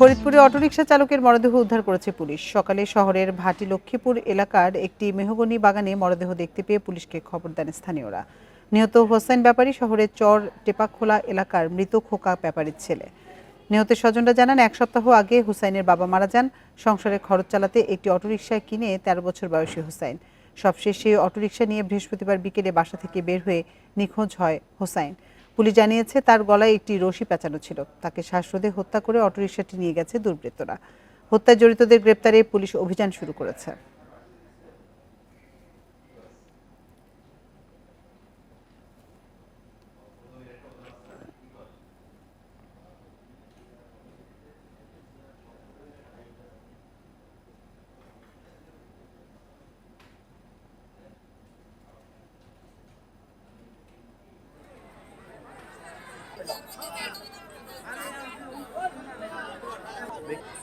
ফরিদপুরে অটোরিকশা চালকের মরদেহ উদ্ধার করেছে পুলিশ। সকালে শহরের ভাটি লক্ষ্মীপুর এলাকার একটি মেহগনি বাগানে মরদেহ দেখতে পেয়ে পুলিশকে খবর দেন স্থানীয়রা। নিহত হোসেন ব্যাপারী শহরের চর টেপাখোলা এলাকার মৃত খোকা ব্যাপারীর ছেলে। নিহতের স্বজনরা জানান, এক সপ্তাহ আগে হুসাইনের বাবা মারা যান। সংসারে খরচ চালাতে একটি অটোরিকশা কিনে তেরো বছর বয়সী হুসাইন। সবশেষে অটোরিকশা নিয়ে বৃহস্পতিবার বিকেলে বাসা থেকে বের হয়ে নিখোঁজ হয় হোসাইন। পুলিশ জানিয়েছে, তার গলায় একটি রশি পেঁচানো ছিল। তাকে শ্বাসরোধে হত্যা করে অটোরিকশাটি নিয়ে গেছে দুর্বৃত্তরা। হত্যায় জড়িতদের গ্রেপ্তারে পুলিশ অভিযান শুরু করেছে। Thank you.